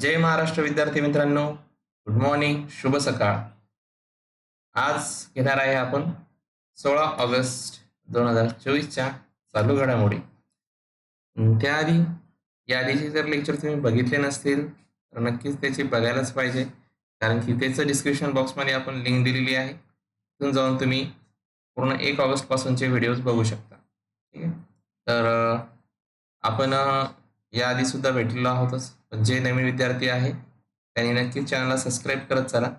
जय महाराष्ट्र विद्यार्थी मित्रांनो. Good morning शुभ सकाळ. आज घेणार आहे आपण सोळा ऑगस्ट दोन हजार चोवीसच्या चालू घडामोडी. अं, त्याआधी याआधीचे जर लेक्चर तुम्ही बघितले नसतील तर नक्कीच त्याची बघायलाच पाहिजे. कारण की त्याचं डिस्क्रिप्शन बॉक्समध्ये आपण लिंक दिलेली आहे. तिथून जाऊन तुम्ही पूर्ण एक ऑगस्टपासूनचे व्हिडिओज बघू शकता. ठीक आहे? तर आपण या याआधी सुद्धा भेटलेलो आहोतच. जे नवीन विद्यार्थी आहे त्यांनी नक्कीच चॅनलला सबस्क्राईब करत चला.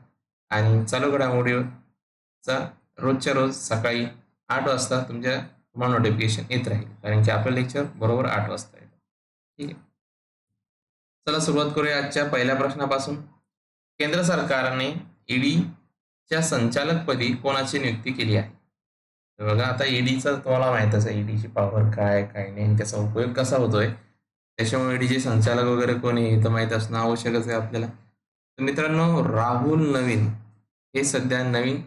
आणि चालू घडामोडीचा रोजच्या रोज सकाळी आठ वाजता तुमच्या तुम्हाला नोटिफिकेशन येत राहील. कारण की आपलं लेक्चर बरोबर आठ वाजता येतं. ठीक आहे. चला सुरुवात करूया आजच्या पहिल्या प्रश्नापासून. केंद्र सरकारने ईडीच्या संचालकपदी कोणाची नियुक्ती केली आहे? तर बघा आता ईडीचा तुम्हाला माहितच आहे. ईडीची पॉवर काय काय नाही त्याचा उपयोग कसा होतोय? त्याच्यामुळे डीजे संचालक वगैरे कोणी हे तर माहीत असणं आवश्यकच आहे आपल्याला. तर मित्रांनो राहुल नवीन. हे सध्या नवीन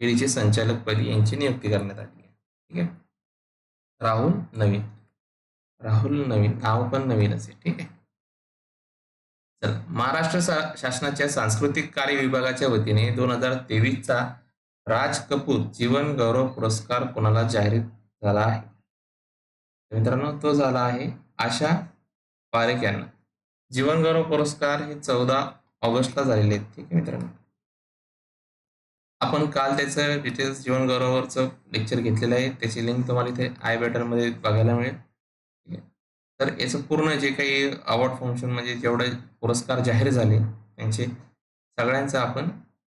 ईडीचे संचालकपदी यांची नियुक्ती करण्यात आली आहे. ठीक आहे? राहुल नवीन. राहुल नवीन. नाव पण नवीन असेल ठीक आहे? चला. महाराष्ट्र सा- शासनाच्या सांस्कृतिक कार्य विभागाच्या वतीने दोन हजार तेवीसचा राज कपूर जीवन गौरव पुरस्कार कोणाला जाहीर झाला आहे? मित्रांनो तो झाला आहे आशा पारेख यांना. जीवनगौरव पुरस्कार हे चौदा ऑगस्टला झालेले आहेत. ठीक आहे मित्रांनो. आपण काल त्याचं डिटेल्स जीवन लेक्चर घेतलेलं आहे. त्याची लिंक तुम्हाला इथे आय बॅटरमध्ये बघायला मिळेल. ठीक आहे. तर याचं पूर्ण जे काही अवॉर्ड फंक्शन म्हणजे जेवढे पुरस्कार जाहीर झाले त्यांचे सगळ्यांचा आपण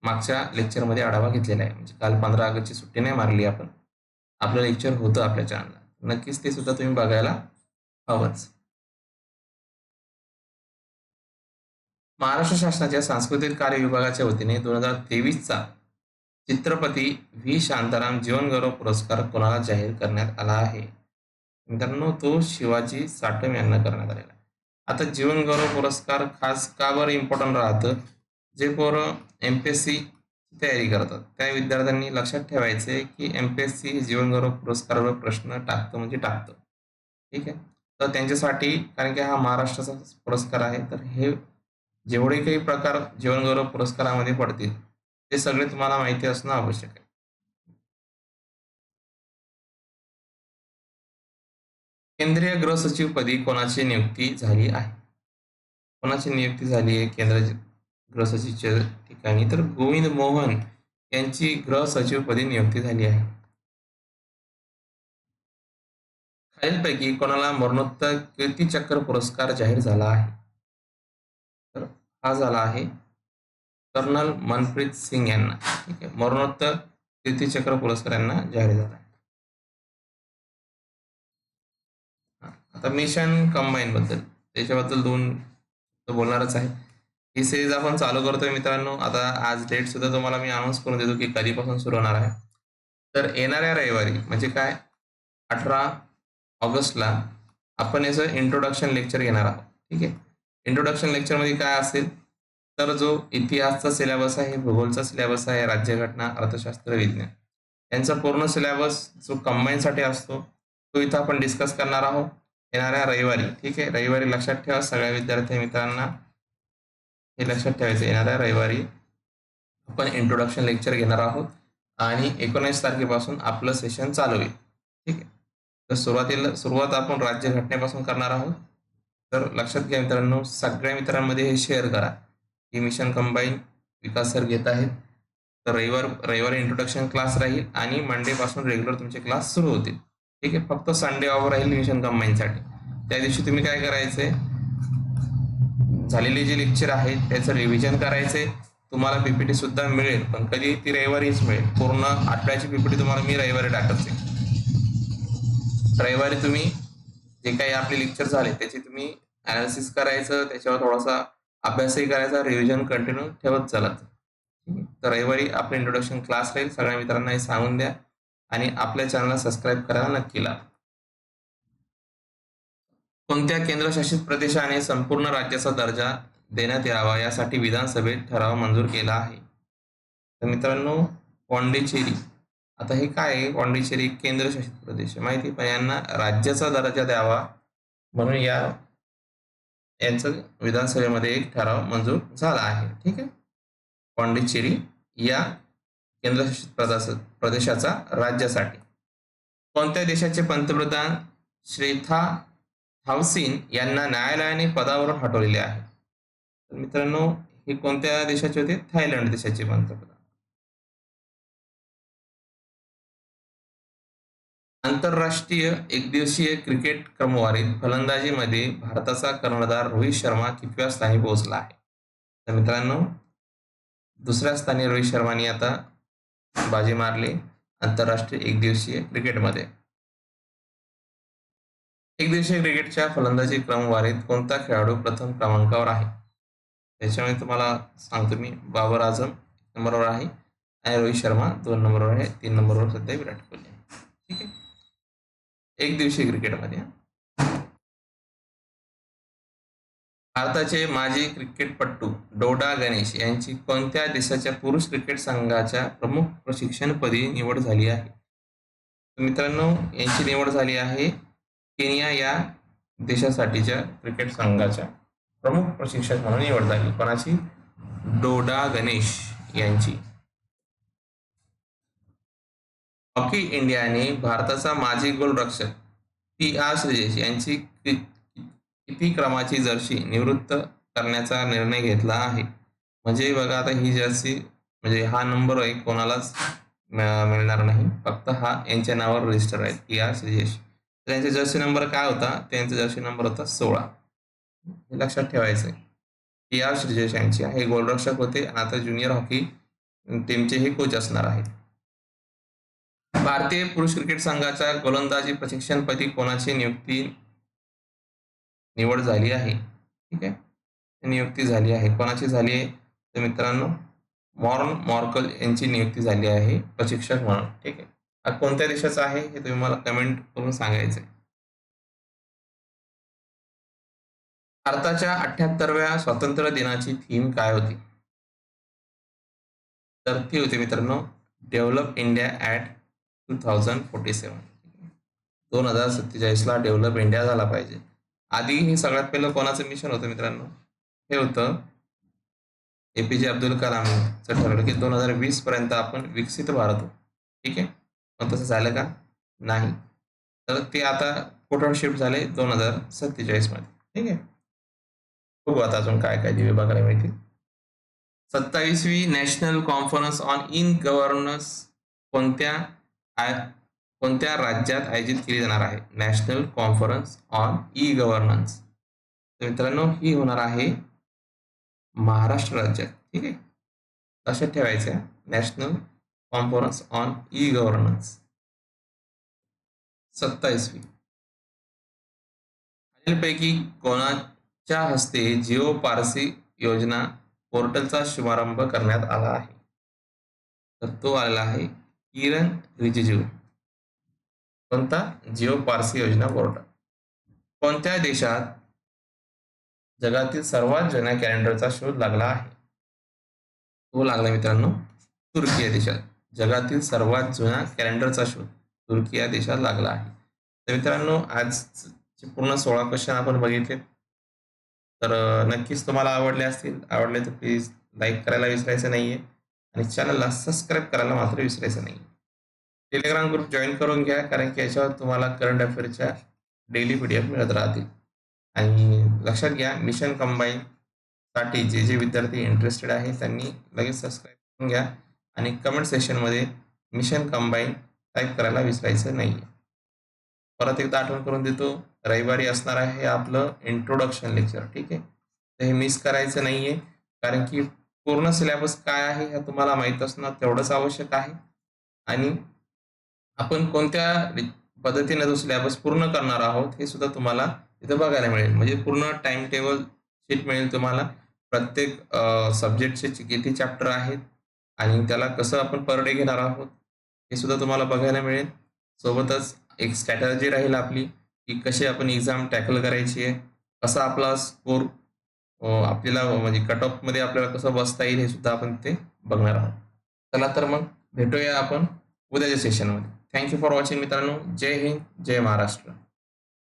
मागच्या लेक्चरमध्ये आढावा घेतलेला आहे. म्हणजे काल पंधरा ऑगस्टची सुट्टी नाही मारली आपण. आपलं लेक्चर होतं आपल्या चॅनलला नक्कीच ते सुद्धा तुम्ही बघायला आवाज महाराष्ट्र शासनाच्या सांस्कृतिक कार्य विभागाच्या वतीने दोन हजार तेवीसचा चित्रपती व्ही. शांताराम जीवनगौरव पुरस्कार कोणाला जाहीर करण्यात आला आहे? मित्रांनो तो शिवाजी साटम यांना करण्यात आलेला आहे. आता जीवनगौरव पुरस्कार खास का बरं इम्पॉर्टंट राहतं? जे पोरं एम पी एस सी तयारी करतात त्या विद्यार्थ्यांनी लक्षात ठेवायचे की एम पी एस सी जीवनगौरव पुरस्कारावर प्रश्न टाकतं म्हणजे टाकतं. ठीक आहे? तर त्यांच्यासाठी कारण की हा महाराष्ट्राचा पुरस्कार आहे तर हे जेवढे काही प्रकार जीवनगौरव पुरस्कारामध्ये पडतील ते सगळे तुम्हाला माहिती असणं आवश्यक आहे. केंद्रीय गृह सचिव पदी कोणाची नियुक्ती झाली आहे? कोणाची नियुक्ती झाली आहे केंद्र गृह सचिवच्या ठिकाणी? तर गोविंद मोहन यांची गृह सचिव पदी नियुक्ती झाली आहे. खालीलपैकी कोणाला मरणोत्तर कीर्ती चक्र पुरस्कार जाहीर झाला आहे? तर हा झाला आहे कर्नल मनप्रीत सिंग यांना. ठीक आहे. मरणोत्तर कीर्ती चक्र पुरस्कार यांना जाहीर झाला आहे. आता मिशन कंबाईन बद्दल. त्याच्याबद्दल दोन बोलणारच आहे. ही सिरीज आपण चालू करतोय मित्रांनो. आता आज डेट सुद्धा तुम्हाला मी अनाऊन्स करून देतो की कधीपासून सुरू होणार आहे. तर येणाऱ्या रविवारी म्हणजे काय? अठरा ऑगस्टला आपण याचं इंट्रोडक्शन लेक्चर घेणार आहोत. ठीक आहे? इंट्रोडक्शन लेक्चरमध्ये काय असेल? तर जो इतिहासचा सिलेबस आहे भूगोलचा सिलेबस आहे राज्यघटना अर्थशास्त्र विज्ञान. यांचा पूर्ण सिलेबस जो कंबाईनसाठी असतो तो इथं आपण डिस्कस करणार आहोत. येणाऱ्या रविवारी. ठीक आहे? रविवारी लक्षात ठेवा सगळ्या विद्यार्थी मित्रांना. हे लक्षात ठेवायचं. येणाऱ्या रविवारी आपण इंट्रोडक्शन लेक्चर घेणार आहोत. आणि एकोणीस तारखेपासून आपलं सेशन चालू आहे ठीक आहे? तर सुरुवातीला सुरुवात आपण राज्यघटनेपासून करणार आहोत. तर लक्षात घ्या मित्रांनो सगळ्या मित्रांमध्ये हे शेअर करा. की मिशन कंबाईन विकास सर घेत आहेत. तर रविवार रविवारी इंट्रोडक्शन क्लास राहील आणि मंडेपासून रेग्युलर तुमचे क्लास सुरू होतील. ठीक आहे? फक्त संडे ऑफ राहील मिशन कंबाईनसाठी त्या दिवशी तुम्ही काय करायचंय? झालेले जे लेक्चर आहेत त्याचं रिव्हिजन करायचे तुम्हाला पीपीटी सुद्धा मिळेल पण कधी ती रविवारीच मिळेल. पूर्ण आठवड्याची पीपीटी तुम्हाला मी रविवारी टाकत जाईल रविवारी तुम्ही जे काही आपले लेक्चर झाले त्याची तुम्ही अनालिसिस करायचं त्याच्यावर थोडासा अभ्यासही करायचा रिव्हिजन कंटिन्यू ठेवत चालत तर रविवारी आपलं इंट्रोडक्शन क्लास राहील. सगळ्या मित्रांना हे सांगून द्या आणि आपल्या चॅनलला सबस्क्राईब करायला नक्की लावा. कोणत्या केंद्रशासित प्रदेशाने संपूर्ण राज्याचा दर्जा देण्यात यावा यासाठी विधानसभेत ठराव मंजूर केला आहे? तर मित्रांनो पॉंडिचेरी. आता हे काय आहे? पॉंडिचेरी केंद्रशासित प्रदेश आहे. माहिती आहे? पण यांना राज्याचा दर्जा द्यावा म्हणून या यांचं विधानसभेमध्ये एक ठराव मंजूर झाला आहे. ठीक आहे? पॉंडिचेरी या केंद्रशासित प्रदेशाचा राज्यासाठी. कोणत्या देशाचे पंतप्रधान श्रेथा थावसिन यांना न्यायालयाने पदावरून हटवलेले आहे? तर मित्रांनो हे कोणत्या देशाचे होते? थायलंड देशाचे पंतप्रधान. आंतरराष्ट्रीय एकदिवसीय क्रिकेट क्रमवारीत फलंदाजीमध्ये भारताचा कर्णधार रोहित शर्मा कितव्या स्थानी पोहोचला आहे? तर मित्रांनो दुसऱ्या स्थानी रोहित शर्माने आता बाजी मारली आंतरराष्ट्रीय एकदिवसीय क्रिकेटमध्ये. एकदिवसीय क्रिकेटच्या फलंदाजी क्रमवारीत कोणता खेळाडू प्रथम क्रमांकावर आहे? त्याच्यामुळे तुम्हाला सांगतो मी बाबर आझम नंबरवर आहे आणि रोहित शर्मा दोन नंबरवर आहे तीन नंबरवर सध्या विराट कोहली एक दिवशी क्रिकेटमध्ये भारताचे माजी क्रिकेटपटू डोडा गणेश यांची कोणत्या देशाच्या पुरुष क्रिकेट संघाच्या प्रमुख प्रशिक्षणपदी निवड झाली आहे? मित्रांनो यांची निवड झाली आहे केनिया या देशासाठीच्या क्रिकेट संघाच्या प्रमुख प्रशिक्षक म्हणून निवड झाली. कोणाची? डोडा गणेश यांची. हॉकी इंडियाने भारताचा माजी गोलरक्षक पी आर श्रीजेश यांची किती क्रमाची जर्सी निवृत्त करण्याचा निर्णय घेतला आहे? म्हणजे बघा आता ही जर्सी म्हणजे हा नंबर आहे कोणालाच मिळणार नाही. फक्त हा यांच्या नावावर रजिस्टर आहे पी आर श्रीजेश त्यांचा जर्सी नंबर काय होता? त्यांचा जर्सी नंबर होता सोळा. हे लक्षात ठेवायचं आहे पी आर श्रीजेश यांचे हे गोलरक्षक होते. आणि आता ज्युनियर हॉकी टीमचे हे कोच असणार आहेत. भारतीय पुरुष क्रिकेट संघाच्या गोलंदाजी प्रशिक्षणपदी कोणाची नियुक्ती निवड झाली आहे? ठीक आहे. नियुक्ती झाली आहे. कोणाची झाली आहे? तर मित्रांनो मॉर्न मॉर्कल यांची नियुक्ती झाली आहे. प्रशिक्षक म्हणून. ठीक आहे. कोणत्या देशाचा आहे? हे तुम्ही मला कमेंट करून सांगायचं भारताच्या अठ्याहत्तरव्या स्वातंत्र्य दिनाची थीम काय होती? तर ती होती मित्रांनो develop India at two thousand forty seven दोन हजार सत्तेचाळीसला डेव्हलप इंडिया झाला पाहिजे. आधी हे सगळ्यात पहिलं कोणाचं मिशन होतं मित्रांनो? हे होतं ए पी जे अब्दुल कलामचं ठरवलं की दोन हजार वीस पर्यंत आपण विकसित भारत हो ठीक आहे? पण तसं झालं का? नाही. तर ते आता कुठं शिफ्ट झाले दोन हजार सत्तेचाळीसमध्ये. ठीक आहे? बघू आता अजून काय काय दिवे बघायला मिळतील. सत्तावीसवी national conference on in governance कोणत्या? कोणत्या राज्यात आयोजित केली जाणार आहे? National conference on E governance तर मित्रांनो ही होणार आहे महाराष्ट्र राज्यात ठीक आहे? लक्षात ठेवायचं national conference on E governance सत्तावीसवी. खालीलपैकी कोणाच्या हस्ते जिओ पारसी योजना पोर्टलचा शुभारंभ करण्यात आला आहे? तर तो आलेला आहे किरण रिजिजू. कोणता? जिओ पारसी योजना पोर्टल कोणत्या देशात जगातील सर्वात जुन्या कॅलेंडरचा शोध लागला आहे? तो लागला मित्रांनो तुर्की या देशात. जगातील सर्वात जुन्या कॅलेंडरचा शोध तुर्की या देशात लागला आहे. तर मित्रांनो आज पूर्ण सोळा क्वेश्चन आपण बघितले तर नक्कीच तुम्हाला आवडले असतील. आवडले तर प्लीज लाईक करायला विसरायचं नाहीये. आणि चॅनलला सबस्क्राईब करायला मात्र विसरायचं नाही. टेलिग्राम ग्रुप जॉईन करून घ्या कारण की याच्यावर तुम्हाला करंट अफेअरच्या डेली पी डी एफ मिळत राहतील. आणि लक्षात घ्या मिशन कंबाईन साठी जे जे विद्यार्थी इंटरेस्टेड आहे त्यांनी लगेच सबस्क्राईब करून घ्या आणि कमेंट सेक्शनमध्ये मिशन कंबाईन टाईप करायला विसरायचं नाही परत एकदा आठवण करून देतो रविवारी असणार आहे आपलं इंट्रोडक्शन लेक्चर ठीक आहे? तर हे मिस करायचं नाही आहे कारण की पूर्ण सिलेबस काय आहे हे तुम्हाला माहीत असणं तेवढंच आवश्यक आहे. आणि आपण कोणत्या पद्धतीने तो सिलेबस पूर्ण करणार आहोत हे सुद्धा तुम्हाला इथं बघायला मिळेल. म्हणजे पूर्ण टाइम टेबल शीट मिळेल तुम्हाला. प्रत्येक सब्जेक्टचे किती चॅप्टर आहेत आणि त्याला कसं आपण पर डे घेणार आहोत हे सुद्धा तुम्हाला बघायला मिळेल. सोबतच एक स्ट्रॅटर्जी राहील आपली की कशी आपण एक्झाम टॅकल करायची आहे कसा आपला स्कोर आपल्याला म्हणजे कट ऑफमध्ये आपल्याला कसं बसता येईल हे सुद्धा आपण ते बघणार आहोत. चला तर मग भेटूया आपण उद्याच्या सेशनमध्ये थँक्यू फॉर वॉचिंग मित्रांनो. जय हिंद जय महाराष्ट्र.